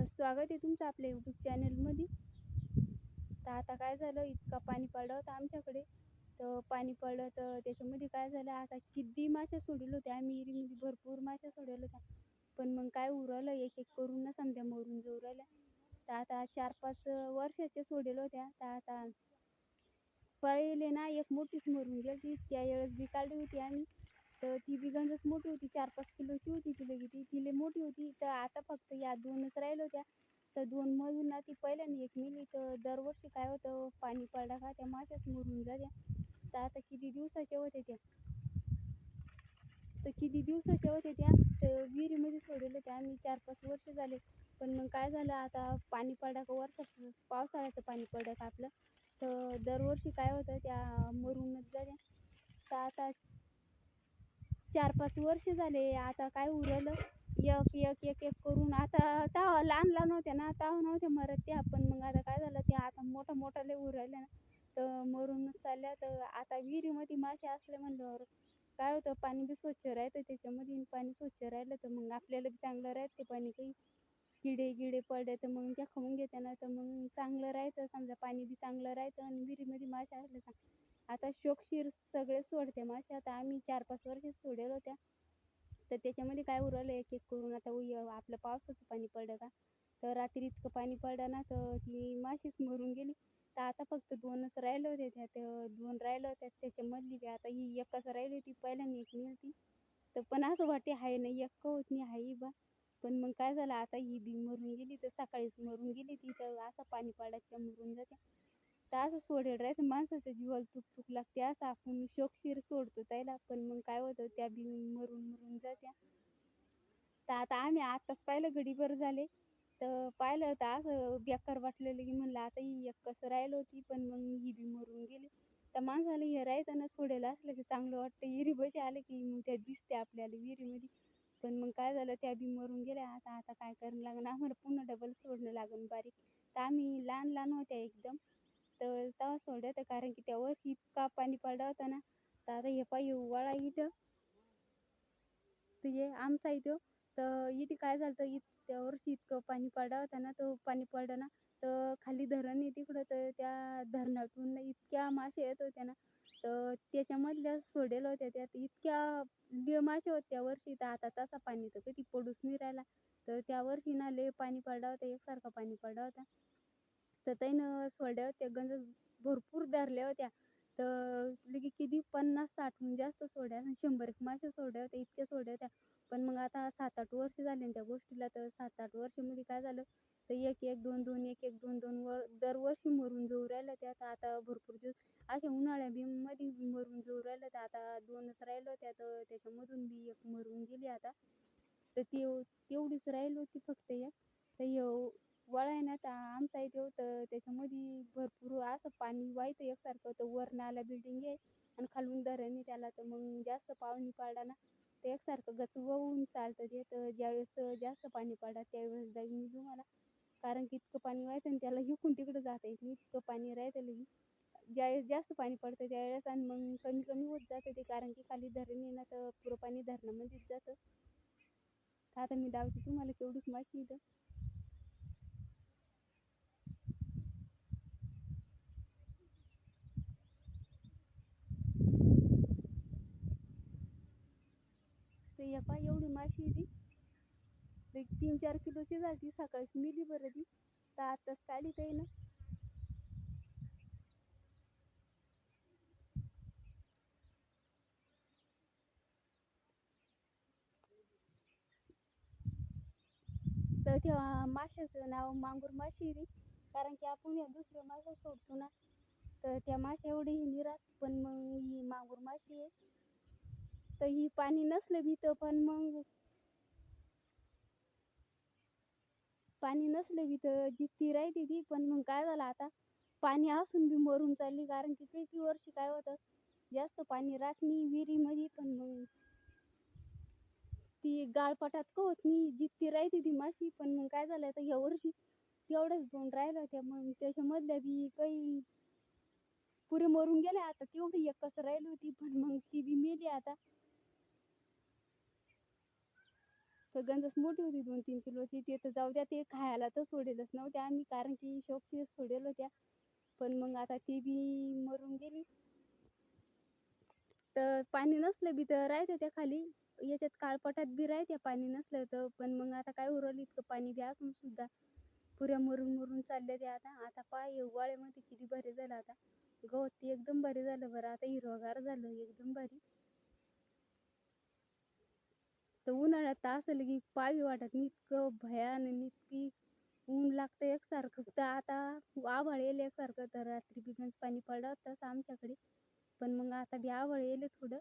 स्वागत आहे तुमचं आपल्या यूट्यूब चॅनलमध्ये तर आता काय झालं इतका पाणी पडलं होतं आमच्याकडे. तर पाणी पडलं तर त्याच्यामध्ये काय झालं आता किती मासे सोडले होते आम्ही विहिरीमध्ये भरपूर मासे सोडले होत्या. पण मग काय उरलं एक एक करून ना समजा मरून जाऊ राहिल्या. तर आता चार पाच वर्षाच्या सोडलेल्या होत्या. तर आता पळले ना एक मोठीच मरून गेली त्या वेळेस बी काढली होती आम्ही. तर ती बी गंजच मोठी होती चार पाच किलोची होती ती लगी ती ती लई मोठी होती. तर आता फक्त या दोनच राहिल्या होत्या. तर दोन मधून ना ती पहिल्याने एक मिली तर दरवर्षी काय होतं पाणी पडला का त्या माशाच मरून जात्या. तर आता किती दिवसाच्या होत्या त्या? तर किती दिवसाच्या होत्या त्या? तर विहिरीमध्ये सोडलेल्या होत्या आम्ही. चार पाच वर्ष झाले. पण मग काय झालं आता पाणी पडला का वर्षात पावसाळ्याचं पाणी पडलं का आपलं? तर दरवर्षी काय होतं त्या मरूनच जात्या. तर आता चार पाच वर्ष झाले. आता काय उरलं? एक एक एक एक करून आता तेव्हा लहान लहान होत्या ना तेव्हा नव्हत्या मरत त्या पण मग आता काय झालं? ते आता मोठं मोठं लय उरायल्या ना. तर मरूनच चालल्या तर आता विहिरीमध्ये मासे असले म्हणल्यावर काय होतं? पाणी बी स्वच्छ राहतं त्याच्यामध्ये पाणी स्वच्छ राहिलं तर मग आपल्याला बी चांगलं राहतं ते पाणी. काही किडे गिडे पडले तर मग त्या खाऊन घेते ना. तर मग चांगलं राहायचं. समजा पाणी बी चांगलं राहायचं आणि विहिरीमध्ये मासे असले का आता शोकशीर सगळे सोडते मासे आता आम्ही चार पाच वर्ष सोडेल होत्या. तर त्याच्यामध्ये काय उरलं? एक एक करून आता उय आपलं पावसाचं पाणी पडलं का? तर रात्री इतकं पाणी पडलं ना तर ती माशीच मरून गेली. तर आता फक्त दोनच राहिलं होते त्यात. दोन राहिलं होत्या त्याच्यामधली बी आता ही एकच राहिली होती पहिल्याने एक होती तर पण असं वाटते हाय नाही एक होत नाही हाय बा. पण मग काय झालं आता ही बी मरून गेली तर सकाळीच मरून गेली ती तर असं पाणी पडायच्या मरून जाते. तर असं सोडेल राहायचं माणसाच्या जीवाला चुक चुक लागते. असं आपण शोकशीर सोडतो त्याला. पण मग काय होतं? त्या बी मरून मरून जात्या. तर आता आम्ही आत्ताच पाहिलं घडीभर झाले. तर पाहिलं तर असं बेकार वाटलेलं की म्हणलं आता ही एक कसं राहिलं होती. पण मग ही बी मरून गेली. तर माणसाला हे राहायचं ना सोडेल असलं की चांगलं वाटतं. विहिरी आलं की मग त्या दिसते आपल्याला विहिरीमध्ये. पण मग काय झालं? त्या बी मरून गेल्या. आता आता काय करणं लागणार? आम्हाला पुन्हा डबल सोडणं लागेल बारीक. तर आम्ही लहान लहान होत्या एकदम. तर तेव्हा सोडलं तर कारण की त्या वर्षी इतका पाणी पडला होता ना. तर आता हे पाय हिवाळा इथं. म्हणजे आमचा इथं तर इथे काय झालं इत त्या वर्षी इतकं पाणी पडला होता ना तो पाणी पडलं ना. तर खाली धरण आहे तिकडं. तर त्या धरणातून इतक्या मासे येत होत्या ना. तर त्याच्यामधल्या सोडेल होत्या त्यात इतक्या लय मासे होते त्या वर्षी तर आता तसा पाणी तर कधी पडूच नाही राहिला. तर त्या वर्षी ना लय पाणी पडला होता. एकसारखा पाणी पडला होता. तर त्यानं सोडल्या होत्या गंज भरपूर धरल्या होत्या. तर लगे किती पन्नास साठहून म्हणजे जास्त सोड्या शंभर एक मासे सोडल्या होत्या इतक्या सोडल्या होत्या. पण मग आता सात आठ वर्ष झाले ना त्या गोष्टीला तर सात आठ वर्षामध्ये काय झालं? तर एक एक दोन दोन एक एक दोन दोन वर दरवर्षी मरून जाऊ राहिल्या त्या. तर आता भरपूर दिवस अशा उन्हाळ्या बी मध्ये मरून जाऊ राहिल्या. तर आता दोनच राहिल्या होत्या तर त्याच्यामधून बी एक मरून गेली आता. तर ते तेवढीच राहिली होती फक्त एक. तर ह्यो वळा आहे ना तर आमचा इथे होतं. त्याच्यामध्ये भरपूर असं पाणी व्हायचं एकसारखं. तर वर नाला बिल्डिंग आहे आणि खालून धरण आहे त्याला. तर मग जास्त पाणी पडला ना ते एकसारखं गच वाहून चालतं ते. तर ज्यावेळेस जास्त पाणी पडा त्यावेळेस जाईन मी तुम्हाला. कारण की इतकं पाणी व्हायचं आणि त्याला इकडून तिकडं जाता येत नाही. इतकं पाणी राहतं लगी ज्यावेळेस जास्त पाणी पडतं त्यावेळेस आणि मग कमी कमी होत जातं ते. कारण की खाली धरण आहे ना तर पुरं पाणी धरणामध्येच जातं. आता मी दावते तुम्हाला केवढीच माहिती इथं. तर या एवढी माशी आहे ती. एक तीन चार किलोची झाली सकाळीच मिली बरं ती. तर आताच काढली काही ना. तर तेव्हा माशाचं नाव मांगूर माशी ती. कारण की आपण या दुसऱ्या माशा सोडतो ना तर त्या माशा एवढी ही पण मग ही मांगूर माशी आहे. तर ही पाणी नसलं बी तर पण मग पाणी नसलं बी तर राहिली ती. पण मग काय झालं आता? पाणी असून बी मरून चालली कारण की किती वर्षी काय होतं? जास्त पाणी राहत नाही विहिरीमध्ये पण मग ती गाळपाटात का होत नाही. जितकी राहते ती माशी पण मग काय झालं आता? या वर्षी तेवढ्याच दोन राहिल्या होत्या. मग त्याच्यामधल्या बी काही पुरे मरून गेल्या. आता तेवढी एकच राहिली होती पण मग ती बी मेली आता. तर गंजच मोठी होती दोन तीन किलोची ते. तर जाऊ द्या ते खायला तर सोडेलच नव्हत्या आम्ही कारण की शौकीच सोडेल होत्या. पण मग आता ती बी मरून गेली. तर पाणी नसलं बी तर राहते त्या खाली. याच्यात काळपटात बी राहते पाणी नसलं तर. पण मग आता काय उरलं इतकं पाणी बी असून सुद्धा. पुऱ्या मरून मरून चालल्या त्या आता. आता पाय उवाळ्यामध्ये किती भारी झालं आता. गवत एकदम भारी झालं बरं. आता हिरवगार झालं एकदम भारी. तर उन्हाळ्यात तर असं की पाहावी वाटत नाही इतकं भयान इतकी ऊन लागतं एकसारखं. तर आता आभाळ येईल एकसारखं तर रात्री बी गंज पाणी पडलं तसं आमच्याकडे. पण मग आता बी आभाळ येईल थोडं.